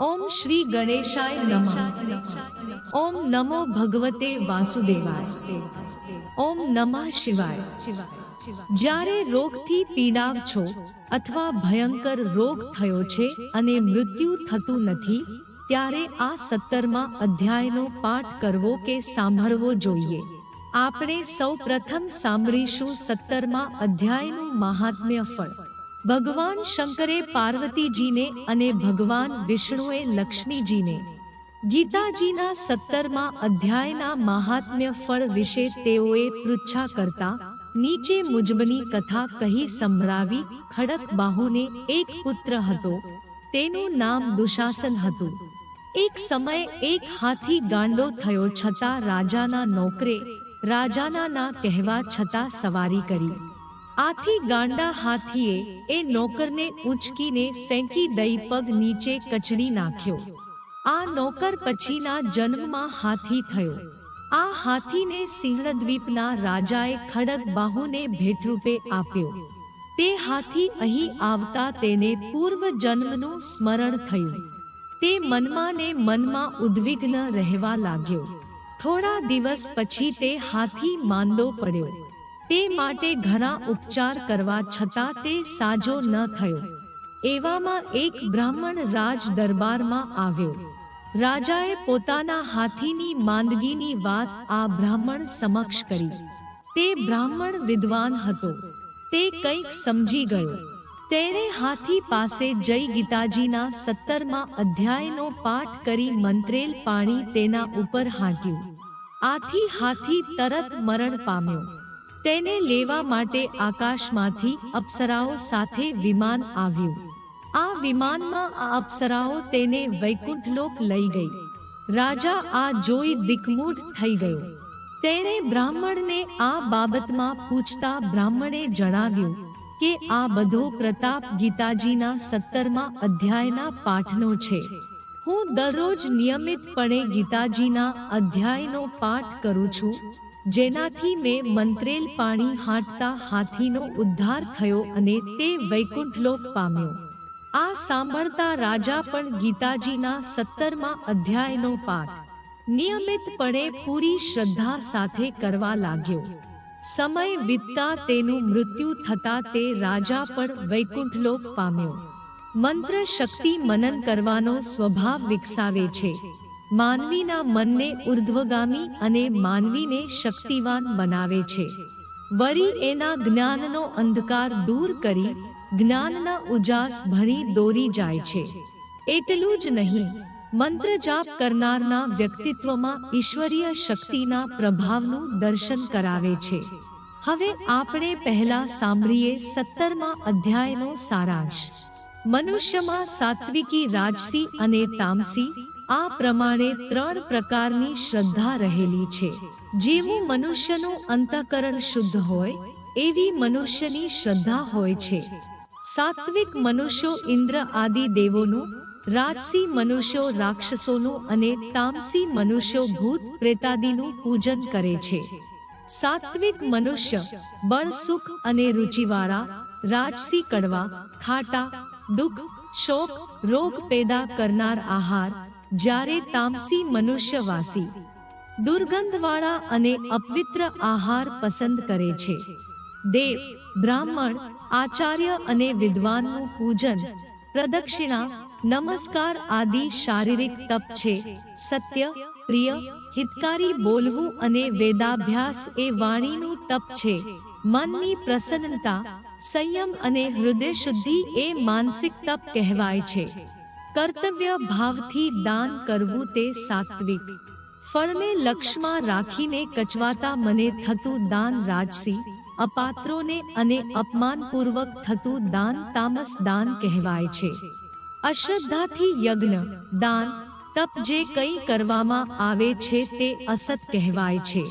ઓમ શ્રી ગણેશાય નમઃ. ઓમ નમો ભગવતે વાસુદેવાય. ઓમ નમઃ શિવાય. જ્યારે રોગથી પીડાવ છો અથવા ભયંકર રોગ થયો છે અને મૃત્યુ થતું નથી, ત્યારે આ સત્તરમાં અધ્યાયનો પાઠ કરવો કે સાંભળવો જોઈએ. આપણે સૌ પ્રથમ સાંભળીશું સત્તરમાં અધ્યાયનું મહાત્મ્ય ફળ. ભગવાન શંકરે પાર્વતીજીને અને ભગવાન વિષ્ણુએ લક્ષ્મીજીને ગીતાજીના સત્તરમાં અધ્યાયના મહાત્મ્ય ફળ વિશે તેઓએ પૃચ્છા કરતા નીચે મુજબની કથા કહી સંભળાવી ખડક બાહુને એક પુત્ર હતો. તેનું નામ દુશાસન હતું. એક સમય એક હાથી ગાંડો થયો છતાં રાજાના નોકરે રાજાના ના કહેવા છતાં સવારી કરી. આથી ગાંડા હાથીએ એ નોકરને ઉંચકીને ફેંકી દઈ પગ નીચે કચડી નાખ્યો. આ નોકર પછીના જન્મમાં હાથી થયો. આ હાથીને સિંહણદ્વીપના રાજાએ ખડક બાહુને ભેટરૂપે આપ્યો. તે હાથી અહીં આવતા તેને પૂર્વ જન્મનું સ્મરણ થયું. તે મનમાં ને મનમાં ઉદ્વિગ્ન રહેવા લાગ્યો. થોડા દિવસ પછી તે હાથી માંદો પડ્યો. તે માટે ઘણા ઉપચાર કરવા છતાં તે સાજો ન થયો. એવામાં એક બ્રાહ્મણ રાજ દરબારમાં આવ્યો. રાજાએ પોતાના હાથીની માંદગીની વાત આ બ્રાહ્મણ સમક્ષ કરી. તે બ્રાહ્મણ વિદ્વાન હતો. તે કંઈક સમજી ગયો. તેણે હાથી પાસે જઈ ગીતાજીના સત્તરમાં અધ્યાયનો પાઠ કરી મંત્રેલ પાણી તેના ઉપર હાંટ્યું આથી હાથી તરત મરણ પામ્યો. તેને લેવા માટે આકાશમાંથી અપ્સરાઓ સાથે વિમાન આવ્યું. આ વિમાનમાં આ અપ્સરાઓ તેને વૈકુંઠલોક લઈ ગઈ. રાજા આ જોઈ દિકમૂઢ થઈ ગયો. તેણે બ્રાહ્મણને આ બાબતમાં પૂછતા બ્રાહ્મણે જણાવ્યું કે આ બધો પ્રતાપ ગીતાજીના સત્તરમાં અધ્યાયના પાઠનો છે. હું દરરોજ નિયમિતપણે ગીતાજીના અધ્યાયનો પાઠ કરું છું. જેનાથી મેં મંત્રેલ પાણી હાંટતા હાથીનો ઉદ્ધાર થયો અને તે વૈકુંઠલોક પામ્યો. આ સાંભળતા રાજા પણ ગીતાજીના સત્તરમાં અધ્યાયનો પાઠ નિયમિતપણે પૂરી શ્રદ્ધા સાથે કરવા લાગ્યો. સમય વીતતા તેનું મૃત્યુ થતા તે રાજા પણ વૈકુંઠલોક પામ્યો. મંત્ર શક્તિ મનન કરવાનો સ્વભાવ વિકસાવે છે. માનવીના મનને ઉર્ધ્વગામી અને માનવીને શક્તિવાન બનાવે છે. વળી એના જ્ઞાનનો અંધકાર દૂર કરી જ્ઞાનના ઉજાસ ભણી દોરી જાય છે. એટલું જ નહીં, મંત્ર જાપ કરનારના વ્યક્તિત્વમાં ઈશ્વરીય શક્તિના પ્રભાવનું દર્શન કરાવે છે. હવે આપણે પહેલા સાંભળીએ સત્તરમાં અધ્યાયનો સારાંશ. મનુષ્યમાં સાત્વિકી, રાજસી અને તામસી આ પ્રમાણે ત્રણ પ્રકારની શ્રદ્ધા રહેલી છે. જેવું મનુષ્યનું અંતઃકરણ શુદ્ધ હોય, એવી મનુષ્યની શ્રદ્ધા હોય છે. સાત્વિક મનુષ્યો ઇન્દ્ર આદિ દેવોનું, રાજસી મનુષ્યો રાક્ષસોનું અને તામસી મનુષ્યો ભૂત પ્રેતાદિનું પૂજન કરે છે. સાત્વિક મનુષ્ય બળ, સુખ અને રુચિવાળા, રાજસી કડવા, ખાટા દુઃખ, શોક, રોગ પેદા કરનાર આહાર, જ્યારે તામસી મનુષ્યવાસી દુર્ગંધવાળા અને અપવિત્ર આહાર પસંદ કરે છે. દેવ, બ્રાહ્મણ, આચાર્ય અને વિદ્વાનનું પૂજન, પ્રદક્ષિણા, નમસ્કાર આદિ શારીરિક તપ છે. સત્ય, પ્રિય, હિતકારી બોલવું અને વેદાભ્યાસ એ વાણીનું તપ છે. મનની પ્રસન્નતા સંયમ અને હૃદય શુદ્ધિ એ માનસિક તપ કહેવાય છે. કર્તવ્ય ભાવથી દાન કરવું તે સાત્વિક. ફળને લક્ષ્યમાં રાખીને કચવાતા મને થતું દાન રાજસી, અપાત્રોને અને અપમાનપૂર્વક થતું દાન તામસ દાન કહેવાય છે. અશ્રદ્ધાથી યજ્ઞ, દાન, તપ જે કંઈ કરવામાં આવે છે તે અસત કહેવાય છે.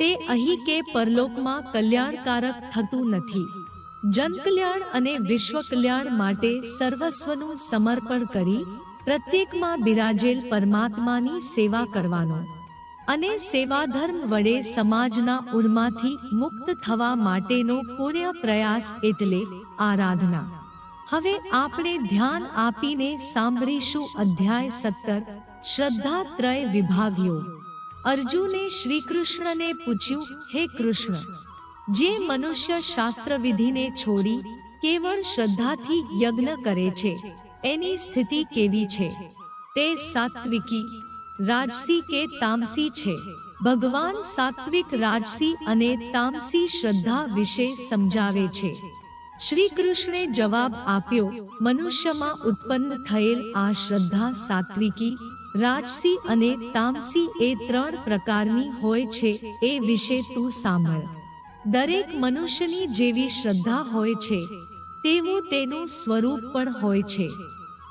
તે અહીં કે પરલોકમાં કલ્યાણકારક થતું નથી. જનકલ્યાણ અને વિશ્વ કલ્યાણ માટે સર્વસ્વનું સમર્પણ કરી પ્રત્યેકમાં બિરાજેલ પરમાત્માની સેવા કરવાનો અને સેવાધર્મ વડે સમાજના ઉણમાંથી મુક્ત થવા માટેનો પૂર્ણ પ્રયાસ એટલે આરાધના. હવે આપણે ધ્યાન આપીને સાંભળીશું અધ્યાય સત્તર, શ્રદ્ધા ત્રય વિભાગ્યો અર્જુને શ્રી કૃષ્ણને પૂછ્યું, હે કૃષ્ણ જે મનુષ્ય શાસ્ત્ર વિધિને છોડી કેવળ શ્રદ્ધાથી યજ્ઞ કરે છે, એની સ્થિતિ કેવી છે? તે સાત્વિકી રાજસી કે તામસી છે? ભગવાન સાત્વિક રાજસી અને તામસી શ્રદ્ધા વિશે સમજાવે છે. શ્રી કૃષ્ણે જવાબ આપ્યો, મનુષ્યમાં ઉત્પન્ન થયેલ આ શ્રદ્ધા સાત્વિકી, રાજસી અને તામસી એ ત્રણ પ્રકારની હોય છે, એ વિશે તું સાંભળ. દરેક મનુષ્યની જેવી શ્રદ્ધા હોય છે, તેવું તેનું સ્વરૂપ પણ હોય છે.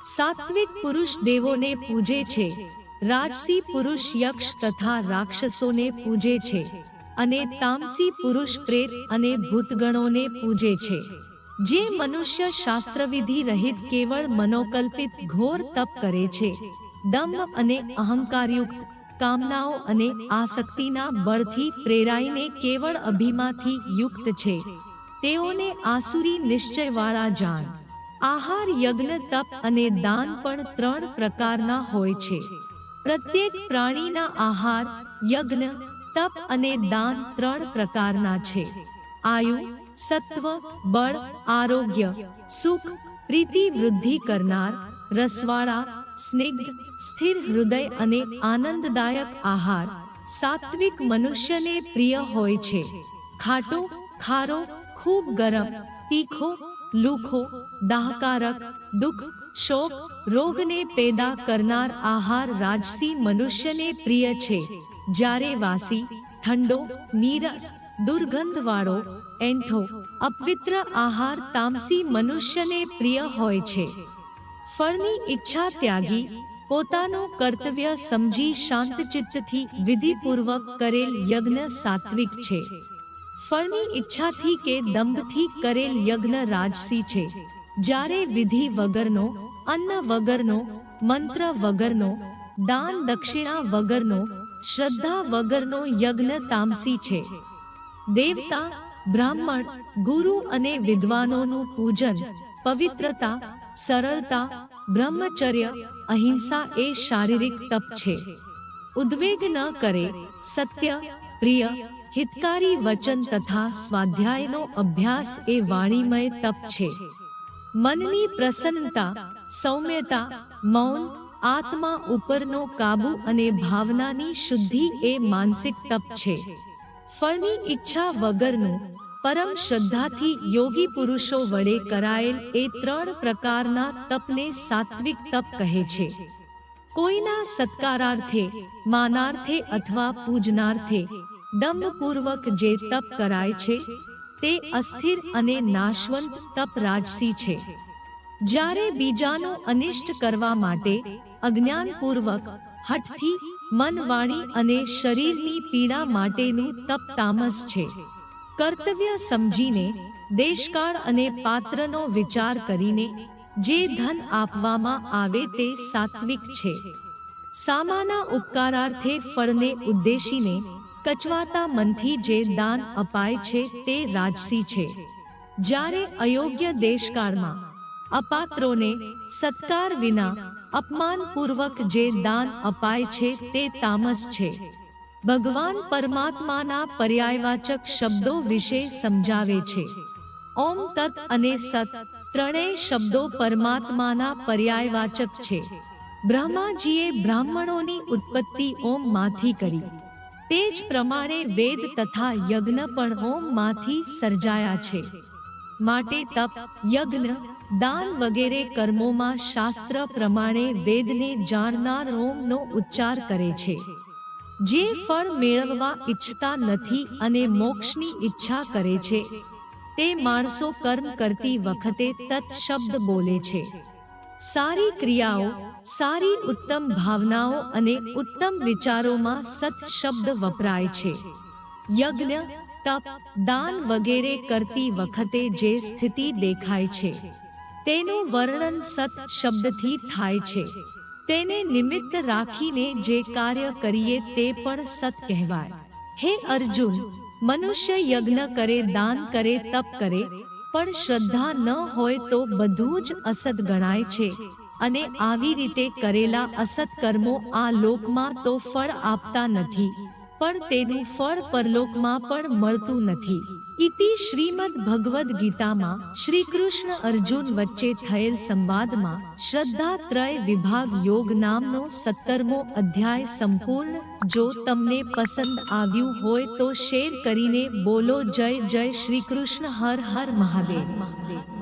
સાત્વિક પુરુષ દેવોને પૂજે છે, રાજસી પુરુષ યક્ષ તથા રાક્ષસોને પૂજે છે અને તામસી પુરુષ પ્રેત અને ભૂતગણોને પૂજે છે. જે મનુષ્ય શાસ્ત્રવિધિ રહિત કેવળ મનોકલ્પિત ઘોર તપ કરે છે, દમ અને અહંકારયુક્ત કામનાઓ અને આસક્તિના બળથી પ્રેરાઈને કેવળ અભિમાથી યુક્ત છે. તેઓને આસુરી નિશ્ચયવાળા જાણ. આહાર, યજ્ઞ, તપ અને દાન પણ ત્રણ પ્રકારના હોય છે. પ્રત્યેક પ્રાણીના આહાર, યજ્ઞ, તપ અને દાન ત્રણ પ્રકારના છે. આયુ, સત્વ, બળ, આરોગ્ય, સુખ, પ્રીતિ વૃદ્ધિ કરનાર, રસવાળા સ્નિગ્ધ, સ્થિર હૃદય અને આનંદદાયક આહાર. સાત્વિક મનુષ્યને પ્રિય હોય છે. ખાટો, ખારો, ખૂબ ગરમ, તીખો, લુખો, દાહકારક, દુઃખ, શોક, રોગને પેદા કરનાર આહાર રાજસી મનુષ્યને પ્રિય છે. જ્યારે વાસી, ઠંડો, નીરસ, દુર્ગંધવાળો, એંઠો, અપવિત્ર આહાર તામસી મનુષ્યને પ્રિય હોય છે. ફળની ઈચ્છા ત્યાગી, પોતાનું કર્તવ્ય સમજી શાંતચિત્તથી વિધિપૂર્વક કરેલ યજ્ઞ સાત્વિક છે. ફળની ઈચ્છાથી કે દંભથી કરેલ યજ્ઞ રાજસી છે. જ્યારે વિધિ વગરનો, અન્ન વગરનો, મંત્ર વગરનો, દાન દક્ષિણા વગરનો, શ્રદ્ધા વગરનો યજ્ઞ તામસી છે. દેવતા, બ્રાહ્મણ, ગુરુ અને વિદ્વાનોનું પૂજન, પવિત્રતા, સરળતા બ્રહ્મચર્ય અહિંસા એ શારીરિક તપ છે. ઉદ્વેગ ન કરે સત્ય, પ્રિય, હિતકારી વચન તથા સ્વાધ્યાયનો અભ્યાસ એ વાણીમય તપ છે. મનની પ્રસન્નતા, સૌમ્યતા, મૌન, આત્મા ઉપરનો કાબુ અને ભાવનાની શુદ્ધિ એ માનસિક તપ છે. ફળની ઈચ્છા વગરનું પરમ શ્રદ્ધાથી યોગી પુરુષો વડે કરાયેલ એ ત્રણ પ્રકારના તપને સાત્વિક તપ કહે છે. કોઈના સત્કારાર્થે, માનાર્થે અથવા પૂજનાર્થે દંભપૂર્વક જે તપ કરાય છે, તે અસ્થિર અને નાશવંત તપ રાજસી છે. જ્યારે બીજાનું અનિષ્ટ કરવા માટે અજ્ઞાનપૂર્વક, હઠથી મન વાણી અને શરીરની પીડા માટેનું તપ તામસ છે. કર્તવ્ય સમજીને, દેશકાળ અને પાત્રનો વિચાર કરીને જે ધન આપવામાં આવે તે સાત્વિક છે. સામાના ઉપકારાર્થે ફળને ઉદ્દેશીને કચવાતા મનથી જે દાન અપાય છે તે રાજસી છે. જ્યારે અયોગ્ય દેશકાળમાં અપાત્રોને સત્કાર વિના અપમાનપૂર્વક જે દાન અપાય છે તે તામસ છે. ભગવાન પરમાત્માના પર્યાયવાચક શબ્દો વિશે સમજાવે છે. ઓમ તત અને સત ત્રણેય શબ્દો પરમાત્માના પર્યાયવાચક છે. બ્રહ્માજીએ બ્રાહ્મણોની ઉત્પત્તિ ઓમમાંથી કરી. તે જ પ્રમાણે વેદ તથા યજ્ઞ પણ ઓમમાંથી સર્જાયા છે. માટે તપ, યજ્ઞ, દાન વગેરે કર્મોમાં શાસ્ત્ર પ્રમાણે વેદને જાણનાર ઓમનો ઉચ્ચાર કરે છે. જે ફળ મેળવવા ઈચ્છતા નથી અને મોક્ષની ઈચ્છા કરે છે, તે માણસો કર્મ કરતી વખતે તત શબ્દ બોલે છે. સારી ક્રિયાઓ, સારી ઉત્તમ ભાવનાઓ અને ઉત્તમ વિચારોમાં સત શબ્દ વપરાય છે. યજ્ઞ, તપ, દાન વગેરે કરતી વખતે જે સ્થિતિ દેખાય છે, તેનું વર્ણન સત શબ્દથી થાય છે. તેને નિમિત્ત રાખીને જે કાર્ય કરીએ તે પણ સત કહેવાય. હે અર્જુન, મનુષ્ય યજ્ઞ કરે, દાન કરે, તપ કરે, પણ શ્રદ્ધા ન હોય તો બધું જ અસત ગણાય છે અને આવી રીતે કરેલા અસત કર્મો આ લોકમાં તો ફળ આપતા નથી. પણ તેનું ફળ પરલોકમાં પણ મળતું નથી. ઇતિ શ્રીમદ ભગવદ્ ગીતામાં શ્રી કૃષ્ણ અર્જુન વચ્ચે થયેલ સંવાદમાં શ્રદ્ધા ત્રય વિભાગ યોગ નામનો સત્તરમો અધ્યાય સંપૂર્ણ. જો તમને પસંદ આવ્યું હોય તો શેર કરીને બોલો જય જય શ્રી કૃષ્ણ હર હર મહાદેવ મહાદેવ.